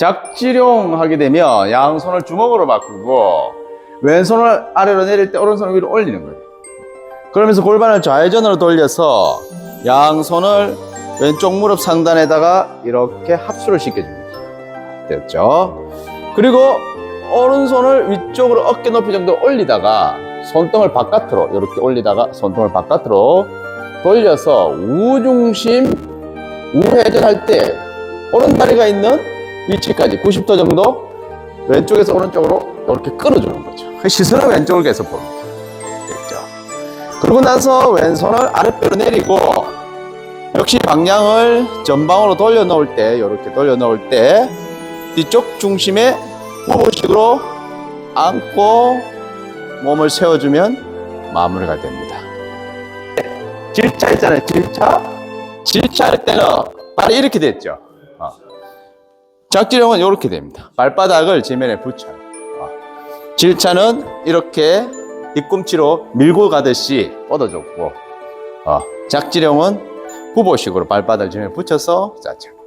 작지룡 하게 되면 양손을 주먹으로 바꾸고 왼손을 아래로 내릴 때 오른손을 위로 올리는 거예요. 그러면서 골반을 좌회전으로 돌려서 양손을 왼쪽 무릎 상단에다가 이렇게 합수를 시켜줍니다. 됐죠? 그리고 오른손을 위쪽으로 어깨 높이 정도 올리다가 손등을 바깥으로 이렇게 올리다가 손등을 바깥으로 돌려서 우중심 우회전할 때 오른 다리가 있는 위치까지 90도 정도 왼쪽에서 오른쪽으로 이렇게 끌어주는 거죠. 그 시선은 왼쪽을 계속 봅니다. 됐죠? 그러고 나서 왼손을 아랫배로 내리고 역시 방향을 전방으로 돌려 놓을 때 이렇게 돌려 놓을 때 뒤쪽 중심에 후보식으로 안고 몸을 세워주면 마무리가 됩니다. 질차 있잖아요. 질차. 질차 할 때는 발이 이렇게 됐죠. 어. 작지령은 이렇게 됩니다. 발바닥을 지면에 붙여요. 어. 질차는 이렇게 뒤꿈치로 밀고 가듯이 뻗어줬고, 어. 작지령은 후보식으로 발바닥을 지면에 붙여서 짜죠.